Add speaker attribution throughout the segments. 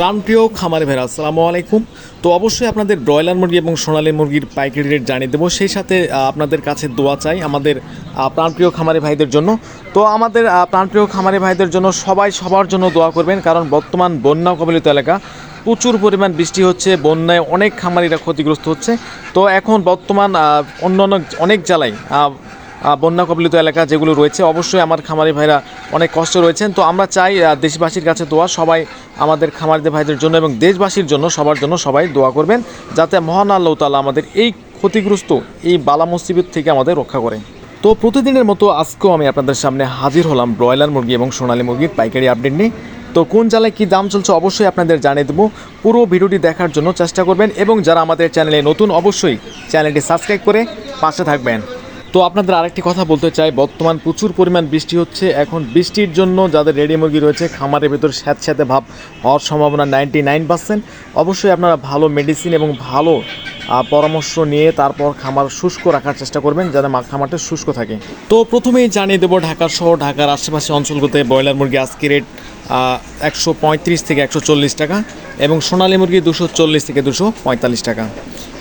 Speaker 1: প্রাণপ্রিয় খামারে ভেড়া আসসালামু আলাইকুম। তো অবশ্যই আপনাদের ব্রয়লার মুরগি এবং সোনালী মুরগির পাইকারি রেট জানিয়ে দেবো। সেই সাথে আপনাদের কাছে দোয়া চাই আমাদের প্রাণপ্রিয় খামারে ভাইদের জন্য। তো আমাদের প্রাণপ্রিয় খামারে ভাইদের জন্য সবাই সবার জন্য দোয়া করবেন, কারণ বর্তমান বন্যা কবলিত এলাকা, প্রচুর পরিমাণ বৃষ্টি হচ্ছে, বন্যায় অনেক খামারিরা ক্ষতিগ্রস্ত হচ্ছে। তো এখন বর্তমান অন্য অনেক জেলায় বন্যা কবলিত এলাকা যেগুলো রয়েছে, অবশ্যই আমার খামারি ভাইরা অনেক কষ্ট রয়েছেন। তো আমরা চাই দেশবাসীর কাছে দোয়া, সবাই আমাদের খামারিদের ভাইদের জন্য এবং দেশবাসীর জন্য, সবার জন্য সবাই দোয়া করবেন, যাতে মহান আল্লাহ তাআলা আমাদের এই ক্ষতিগ্রস্ত, এই বালা মুসিবত থেকে আমাদের রক্ষা করে। তো প্রতিদিনের মতো আজকেও আমি আপনাদের সামনে হাজির হলাম ব্রয়লার মুরগি এবং সোনালী মুরগির পাইকারি আপডেট নিয়ে। তো কোন জেলায় কী দাম চলছে অবশ্যই আপনাদের জানিয়ে দেবো। পুরো ভিডিওটি দেখার জন্য চেষ্টা করবেন এবং যারা আমাদের চ্যানেলে নতুন, অবশ্যই চ্যানেলটি সাবস্ক্রাইব করে পাশে থাকবেন। তো আপনাদের আরেকটি কথা বলতে চাই। বর্তমান প্রচুর পরিমাণ বৃষ্টি হচ্ছে। এখন বৃষ্টির জন্য যাদের রেডি মুরগি রয়েছে, খামারের ভেতর স্যাঁত স্যাঁতে ভাব হওয়ার সম্ভাবনা নাইনটি নাইন পার্সেন্ট অবশ্যই আপনারা ভালো মেডিসিন এবং ভালো পরামর্শ নিয়ে তারপর খামার শুষ্ক রাখার চেষ্টা করবেন যাতে মা- খামারটা শুষ্ক থাকে। তো প্রথমেই জানিয়ে দেবো, ঢাকা সহ ঢাকার আশেপাশে অঞ্চলগুলোতে ব্রয়লার মুরগি আজকে রেট একশো পঁয়ত্রিশ থেকে একশো চল্লিশ টাকা এবং সোনালী মুরগি দুশো চল্লিশ থেকে দুশো পঁয়তাল্লিশ টাকা।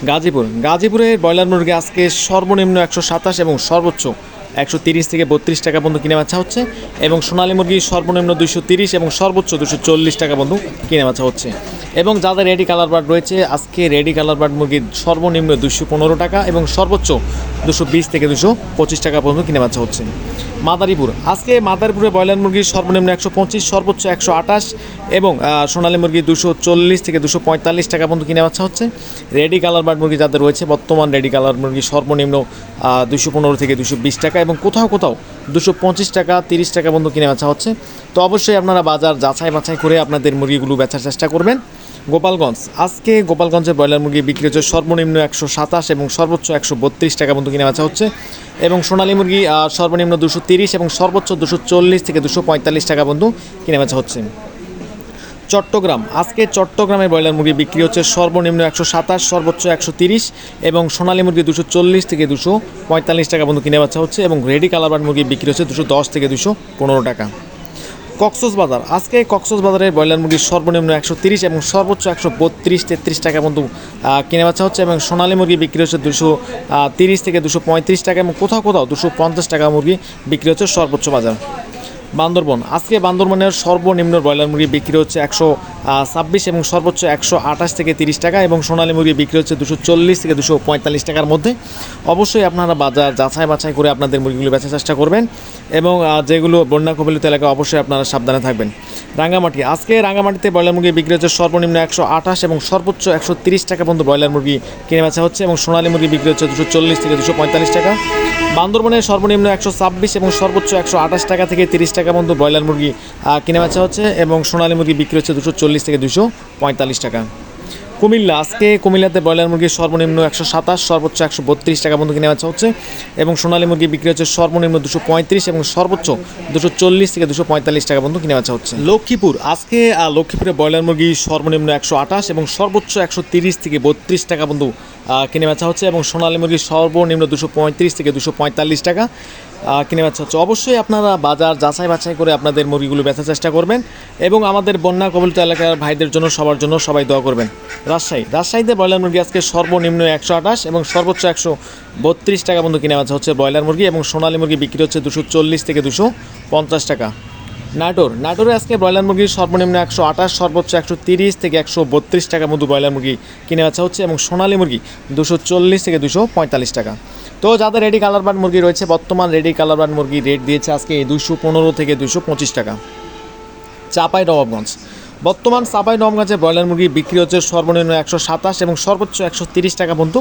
Speaker 1: গাজীপুর, গাজীপুরে ব্রয়লার মুরগি আজকে সর্বনিম্ন একশো সাতাশ এবং সর্বোচ্চ একশো তিরিশ থেকে বত্রিশ টাকা পর্যন্ত কিনে বাচ্চা হচ্ছে এবং সোনালী মুরগি সর্বনিম্ন দুশো তিরিশ এবং সর্বোচ্চ দুশো চল্লিশ টাকা পর্যন্ত কিনে বাচ্চা হচ্ছে। এবং যাদের রেডি কালার বার্ড রয়েছে, আজকে রেডি কালার বার্ড মুরগির সর্বনিম্ন দুশো পনেরো টাকা এবং সর্বোচ্চ দুশো বিশ থেকে দুশো পঁচিশ টাকা পর্যন্ত কিনে বাচ্চা হচ্ছে। মাদারীপুর। আজকে মাদারীপুরে ব্রয়লার মুরগির সর্বনিম্ন একশো পঁচিশ, সর্বোচ্চ একশো আঠাশ এবং সোনালী মুরগি দুশো চল্লিশ থেকে দুশো পঁয়তাল্লিশ টাকা পর্যন্ত কিনে বাচ্চা হচ্ছে। রেডি কালার বার্ড মুরগি যাদের রয়েছে, বর্তমান রেডি কালার মুরগি সর্বনিম্ন দুশো পনেরো থেকে দুশো বিশ টাকা এবং কোথাও কোথাও দুশো পঁচিশ টাকা, তিরিশ টাকা পর্যন্ত কিনে বাচ্চা হচ্ছে। তো অবশ্যই আপনারা বাজার যাচাই বাছাই করে আপনাদের মুরগিগুলো বেচার চেষ্টা করবেন। গোপালগঞ্জ। আজকে গোপালগঞ্জে ব্রয়লার মুরগি বিক্রি হচ্ছে সর্বনিম্ন একশো সাতাশ এবং সর্বোচ্চ একশো বত্রিশ টাকা পর্যন্ত কিনে বেচা হচ্ছে। এবং সোনালী মুরগি সর্বনিম্ন দুশো তিরিশ এবং সর্বোচ্চ দুশো চল্লিশ থেকে দুশো পঁয়তাল্লিশ টাকা পর্যন্ত কিনে বেচা হচ্ছে। চট্টগ্রাম। আজকে চট্টগ্রামে ব্রয়লার মুরগি বিক্রি হচ্ছে সর্বনিম্ন একশো সাতাশ, সর্বোচ্চ একশো তিরিশ এবং সোনালী মুরগি দুশো চল্লিশ থেকে দুশো পঁয়তাল্লিশ টাকা পর্যন্ত কিনে বাচ্চা হচ্ছে এবং রেডি কালারবার্ড মুরগি বিক্রি হচ্ছে দুশো দশ থেকে দুশো পনেরো টাকা। কক্সস বাজার আজকে কক্সস বাজারে ব্রয়লার মুরগির সর্বনিম্ন একশো তিরিশ এবং সর্বোচ্চ একশো বত্রিশ, তেত্রিশ টাকা পর্যন্ত কেনা বাচ্চা হচ্ছে এবং সোনালী মুরগি বিক্রি হচ্ছে দুশো তিরিশ থেকে দুশো পঁয়ত্রিশ টাকা এবং কোথাও কোথাও দুশো পঞ্চাশ টাকা মুরগি বিক্রি হচ্ছে সর্বোচ্চ বাজার। বান্দরবন। আজকে বান্দরবনের সর্বনিম্ন ব্রয়লার মুরগি বিক্রি হচ্ছে একশো ছাব্বিশ এবং সর্বোচ্চ একশো আঠাশ থেকে তিরিশ টাকা এবং সোনালী মুরগি বিক্রি হচ্ছে দুশো চল্লিশ থেকে দুশো পঁয়তাল্লিশ টাকার মধ্যে। অবশ্যই আপনারা বাজার যাচাই বাছাই করে আপনাদের মুরগিগুলো বেচার চেষ্টা করবেন এবং যেগুলো বন্যা কবলিত এলাকা অবশ্যই আপনারা সাবধানে থাকবেন। রাঙ্গামাটি, আজকে রাঙ্গামাটিতে ব্রয়লার মুরগি বিক্রি হচ্ছে সর্বনিম্ন একশো আঠাশ এবং সর্বোচ্চ একশো তিরিশ টাকা পর্যন্ত ব্রয়লার মুরগি কিনে বেচা হচ্ছে এবং সোনালী মুরগি বিক্রি হচ্ছে দুশো চল্লিশ থেকে দুশো পঁয়তাল্লিশ টাকা। বান্দরবনের সর্বনিম্ন একশো ছাব্বিশ এবং সর্বোচ্চ একশো আঠাশ টাকা থেকে তিরিশ টাকা পর্যন্ত ব্রয়লার মুরগি কিনে বেচা হচ্ছে এবং সোনালী মুরগি বিক্রি হচ্ছে দুশো চল্লিশ থেকে দুশো পঁয়তাল্লিশ টাকা। কুমিল্লা। আজকে কুমিল্লাতে ব্রয়লার মুরগির সর্বনিম্ন একশো সাতাশ, সর্বোচ্চ একশো বত্রিশ টাকা পর্যন্ত কিনে বেচা হচ্ছে এবং সোনালী মুরগি বিক্রি হচ্ছে সর্বনিম্ন দুশো পঁয়ত্রিশ এবং সর্বোচ্চ দুশো চল্লিশ থেকে দুশো পঁয়তাল্লিশ টাকা পর্যন্ত কিনে বেচা হচ্ছে। লক্ষ্মীপুর। আজকে লক্ষ্মীপুরে ব্রয়লার মুরগি সর্বনিম্ন একশো আঠাশ এবং সর্বোচ্চ একশো তিরিশ থেকে বত্রিশ টাকা পর্যন্ত কিনে বেচা হচ্ছে এবং সোনালী মুরগি সর্বনিম্ন দুশো পঁয়ত্রিশ থেকে দুশো পঁয়তাল্লিশ টাকা। কিনে বেচা হচ্ছে। অবশ্যই আপনারা বাজার যাচাই বাছাই করে আপনাদের মুরগিগুলো বেচার চেষ্টা করবেন এবং আমাদের বন্যা কবলিত এলাকার ভাইদের জন্য, সবার জন্য সবাই দোয়া করবেন। রাজশাহী। রাজশাহীতে ব্রয়লার মুরগি আজকে সর্বনিম্ন একশো আঠাশ এবং সর্বোচ্চ একশো বত্রিশ টাকা পর্যন্ত কিনে বেচা হচ্ছে ব্রয়লার মুরগি এবং সোনালী মুরগি বিক্রি হচ্ছে দুশো চল্লিশ থেকে দুশো পঞ্চাশ টাকা। নাটোর। নাটোরে আজকে ব্রয়লার মুরগির সর্বনিম্ন একশো আঠাশ, সর্বোচ্চ একশো তিরিশ থেকে একশো বত্রিশ টাকার মতো ব্রয়লার মুরগি কিনে বেচা হচ্ছে এবং সোনালী মুরগি দুশো চল্লিশ থেকে দুশো পঁয়তাল্লিশ টাকা। তো যাদের রেডি কালার বার্ড মুরগি রয়েছে, বর্তমান রেডি কালার বার্ড মুরগি রেট দিয়েছে আজকে দুশো পনেরো থেকে দুশো পঁচিশ টাকা। চাপাই নবাবগঞ্জ। বর্তমান চাপাই নবাবগঞ্জে ব্রয়লার মুরগি বিক্রি হচ্ছে সর্বনিম্ন একশো সাতাশ এবং সর্বোচ্চ একশো তিরিশ টাকা পর্যন্ত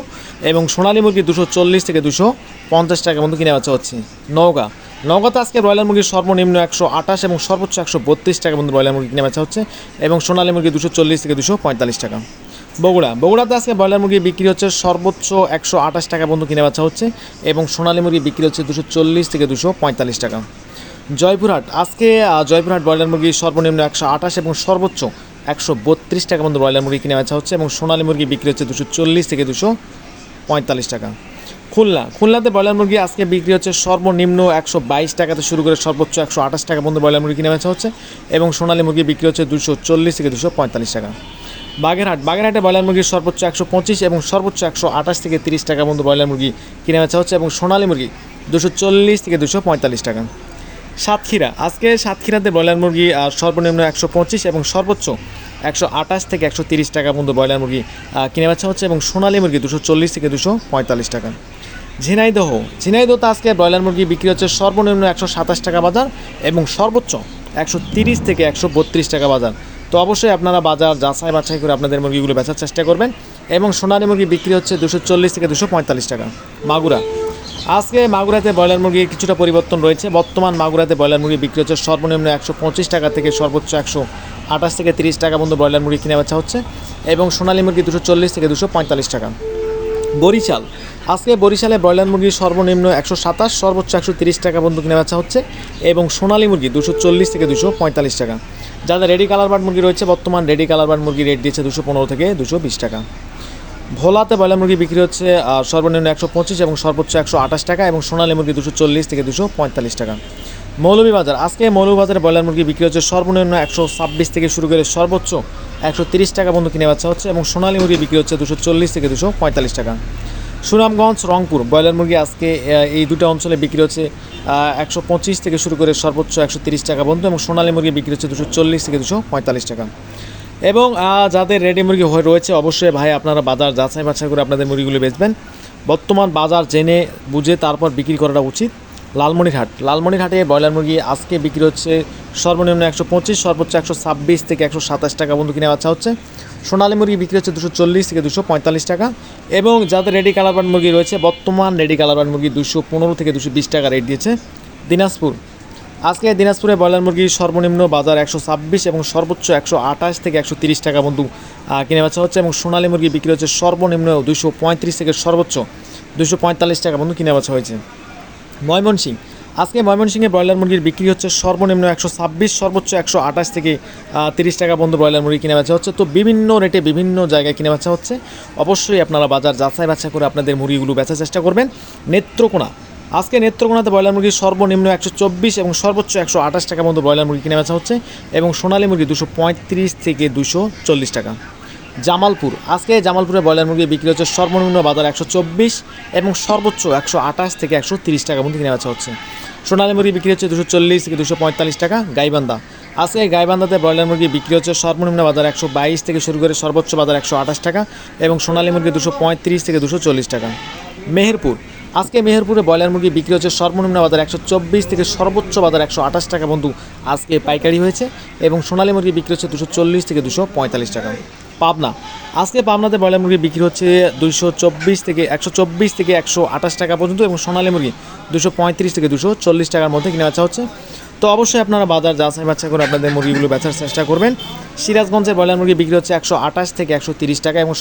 Speaker 1: এবং সোনালী মুরগি দুশো চল্লিশ থেকে দুশো পঞ্চাশ টাকা পর্যন্ত কিনে বেচা হচ্ছে। নওগাঁ। নওগাঁতে আজকে ব্রয়লার মুরগির সর্বনিম্ন একশো আঠাশ এবং সর্বোচ্চ একশো বত্রিশ টাকা পর্যন্ত ব্রয়লার মুরগি কিনে বেচা হচ্ছে এবং সোনালী মুরগি দুশো চল্লিশ থেকে দুশো পঁয়তাল্লিশ টাকা। বগুড়া, বগুড়াতে আজকে ব্রয়লার মুরগি বিক্রি হচ্ছে সর্বোচ্চ একশো আঠাশ টাকা পর্যন্ত কিনে বেচা হচ্ছে এবং সোনালী মুরগি বিক্রি হচ্ছে দুশো চল্লিশ থেকে দুশো পঁয়তাল্লিশ টাকা। জয়পুরহাট, আজকে জয়পুরহাট ব্রয়লার মুরগি সর্বনিম্ন একশো আঠাশ এবং সর্বোচ্চ একশো বত্রিশ টাকা পর্যন্ত ব্রয়লার মুরগি কিনে বেচা হচ্ছে এবং সোনালী মুরগি বিক্রি হচ্ছে দুশো চল্লিশ থেকে দুশো পঁয়তাল্লিশ টাকা। খুলনা। খুলনাতে ব্রয়লার মুরগি আজকে বিক্রি হচ্ছে সর্বনিম্ন একশো বাইশ টাকাতে শুরু করে সর্বোচ্চ একশো আঠাশ টাকা পর্যন্ত ব্রয়লার মুরগি কিনে বেচা হচ্ছে এবং সোনালী মুরগি বিক্রি হচ্ছে দুশো চল্লিশ থেকে দুশো পঁয়তাল্লিশ টাকা। বাগেরহাট। বাগেরহাটে ব্রয়লার মুরগির সর্বোচ্চ একশো পঁচিশ এবং সর্বোচ্চ একশো আঠাশ থেকে তিরিশ টাকা পর্যন্ত ব্রয়লার মুরগি কিনে বেচা হচ্ছে এবং সোনালী মুরগি দুশো চল্লিশ থেকে দুশো পঁয়তাল্লিশ টাকা। সাতক্ষীরা। আজকে সাতক্ষীরাতে ব্রয়লার মুরগি সর্বনিম্ন একশো পঁচিশ এবং সর্বোচ্চ একশো আঠাশ থেকে একশো তিরিশ টাকা পর্যন্ত ব্রয়লার মুরগি কিনে বেচা হচ্ছে এবং সোনালী মুরগি দুশো চল্লিশ থেকে দুশো পঁয়তাল্লিশ টাকা। ঝিনাইদহ ঝিনাইদহতে আজকে ব্রয়লার মুরগি বিক্রি হচ্ছে সর্বনিম্ন একশো সাতাশ টাকা বাজার এবং সর্বোচ্চ একশো তিরিশ থেকে একশো বত্রিশ টাকা বাজার। তো অবশ্যই আপনারা বাজার যাচাই বাছাই করে আপনাদের মুরগিগুলো বেচার চেষ্টা করবেন এবং সোনালী মুরগি বিক্রি হচ্ছে দুশো চল্লিশ থেকে দুশো পঁয়তাল্লিশ টাকা। মাগুরা। আজকে মাগুরাতে ব্রয়লার মুরগির কিছুটা পরিবর্তন রয়েছে। বর্তমান মাগুরাতে ব্রয়লার মুরগি বিক্রি হচ্ছে সর্বনিম্ন একশো পঁচিশ টাকা থেকে সর্বোচ্চ একশো আঠাশ থেকে তিরিশ টাকা পর্যন্ত ব্রয়লার মুরগি কিনে বেচা হচ্ছে এবং সোনালী মুরগি দুশো চল্লিশ থেকে দুশো পঁয়তাল্লিশ টাকা। বরিশাল। আজকে বরিশালে ব্রয়লার মুরগি সর্বনিম্ন একশো সাতাশ, সর্বোচ্চ একশো তিরিশ টাকা পর্যন্ত কিনে বেচা হচ্ছে এবং সোনালী মুরগি দুশো চল্লিশ থেকে দুশো পঁয়তাল্লিশ টাকা। যাদের রেডি কালার বার্ড মুরগি রয়েছে, বর্তমান রেডি কালার বার্ড মুরগি রেট দিয়েছে দুশো পনেরো থেকে দুশো বিশ টাকা। ভোলাতে ব্রয়লার মুরগি বিক্রি হচ্ছে সর্বনিম্ন একশো পঁচিশ এবং সর্বোচ্চ একশো আঠাশ টাকা এবং সোনালী মুরগি দুশো চল্লিশ থেকে দুশো পঁয়তাল্লিশ টাকা। মৌলভীবাজার, আজকে মৌলভীবাজারে ব্রয়লার মুরগি বিক্রি হচ্ছে সর্বনিম্ন একশো ছাব্বিশ থেকে শুরু করে সর্বোচ্চ একশো তিরিশ টাকা পর্যন্ত কিনে বাচ্চা হচ্ছে এবং সোনালী মুরগি বিক্রি হচ্ছে দুশো চল্লিশ থেকে দুশো পঁয়তাল্লিশ টাকা। সুনামগঞ্জ, রংপুর, ব্রয়লার মুরগি আজকে এই দুটো অঞ্চলে বিক্রি হচ্ছে একশো পঁচিশ থেকে শুরু করে সর্বোচ্চ একশো তিরিশ টাকা পর্যন্ত এবং সোনালী মুরগি বিক্রি হচ্ছে দুশো চল্লিশ থেকে দুশো পঁয়তাল্লিশ টাকা। এবং যাদের রেডি মুরগি হয়ে রয়েছে, অবশ্যই ভাই আপনারা বাজার যাচাই বাছাই করে আপনাদের মুরগিগুলো বেচবেন। বর্তমান বাজার জেনে বুঝে তারপর বিক্রি করাটা উচিত। লালমনিরহাট, লালমনিরহাটে ব্রয়লার মুরগি আজকে বিক্রি হচ্ছে সর্বনিম্ন একশো পঁচিশ, সর্বোচ্চ একশো ছাব্বিশ থেকে একশো সাতাশ টাকা পর্যন্ত কিনে বাচ্চা হচ্ছে। সোনালী মুরগি বিক্রি হচ্ছে দুশো চল্লিশ থেকে দুশো পঁয়তাল্লিশ টাকা এবং যাদের রেডি কালারবান মুরগি রয়েছে, বর্তমান রেডি কালারবান মুরগি দুশো পনেরো থেকে দুশো বিশ টাকা রেট দিয়েছে দিনাজপুর। আজকে দিনাজপুরে ব্রয়লার মুরগির সর্বনিম্ন বাজার একশো ছাব্বিশ এবং সর্বোচ্চ একশো আঠাশ থেকে একশো তিরিশ টাকা বন্ধু কিনে বেচা হচ্ছে এবং সোনালী মুরগি বিক্রি হচ্ছে সর্বনিম্ন দুশো পঁয়ত্রিশ থেকে সর্বোচ্চ দুশো পঁয়তাল্লিশ টাকা বন্ধু কিনে বেচা হয়েছে। ময়মনসিং আজকে ময়মনসিংহে ব্রয়লার মুরগির বিক্রি হচ্ছে সর্বনিম্ন একশো ছাব্বিশ, সর্বোচ্চ একশো আঠাশ থেকে তিরিশ টাকা বন্ধু ব্রয়লার মুরগি কিনে বেচা হচ্ছে। তো বিভিন্ন রেটে বিভিন্ন জায়গায় কিনে বেচা হচ্ছে। অবশ্যই আপনারা বাজার যাচাই বাছাই করে আপনাদের মুরগিগুলো বেচার চেষ্টা করবেন। নেত্রকোনা। আজকে নেত্রকোনাতে ব্রয়লার মুরগি সর্বনিম্ন একশো চব্বিশ এবং সর্বোচ্চ একশো আঠাশ টাকা মতো ব্রয়লার মুরগি কিনে বেচা হচ্ছে এবং সোনালী মুরগি দুশো পঁয়ত্রিশ থেকে দুশো চল্লিশ টাকা। জামালপুর। আজকে জামালপুরে ব্রয়লার মুরগি বিক্রি হচ্ছে সর্বনিম্ন বাজার একশো চব্বিশ এবং সর্বোচ্চ একশো আঠাশ থেকে একশো তিরিশ টাকা মধ্যে কিনে বেচা হচ্ছে। সোনালী মুরগি বিক্রি হচ্ছে দুশো চল্লিশ থেকে দুশো পঁয়তাল্লিশ টাকা, গাইবান্ধা। আজকে গাইবান্ধাতে ব্রয়লার মুরগি বিক্রি হচ্ছে সর্বনিম্ন বাজার একশো বাইশ থেকে শুরু করে সর্বোচ্চ বাজার একশো আঠাশ টাকা এবং সোনালী মুরগি দুশো পঁয়ত্রিশ থেকে দুশো চল্লিশ টাকা। মেহেরপুর। আজকে মেহেরপুরে ব্রয়লার মুরগি বিক্রি হচ্ছে সর্বনিম্ন বাজার একশো চব্বিশ থেকে সর্বোচ্চ বাজার একশো আঠাশ টাকা বন্ধু আজকে পাইকারি হয়েছে এবং সোনালী মুরগি বিক্রি হচ্ছে দুশো চল্লিশ থেকে দুশো পঁয়তাল্লিশ টাকা। পাবনা। আজকে পাবনাতে ব্রয়লার মুরগি বিক্রি হচ্ছে দুশো চব্বিশ থেকে একশো চব্বিশ থেকে একশো আঠাশ টাকা পর্যন্ত এবং সোনালী মুরগি দুশো পঁয়ত্রিশ থেকে দুশো চল্লিশ টাকার মধ্যে কিনে বেচা হচ্ছে। তো অবশ্যই আপনারা বাজার যাচাই বাছাই করে আপনাদের মুরগিগুলো বেচার চেষ্টা করবেন। সিরাজগঞ্জের ব্রয়লার মুরগি বিক্রি হচ্ছে একশো আঠাশ থেকে একশো তিরিশ টাকা এবং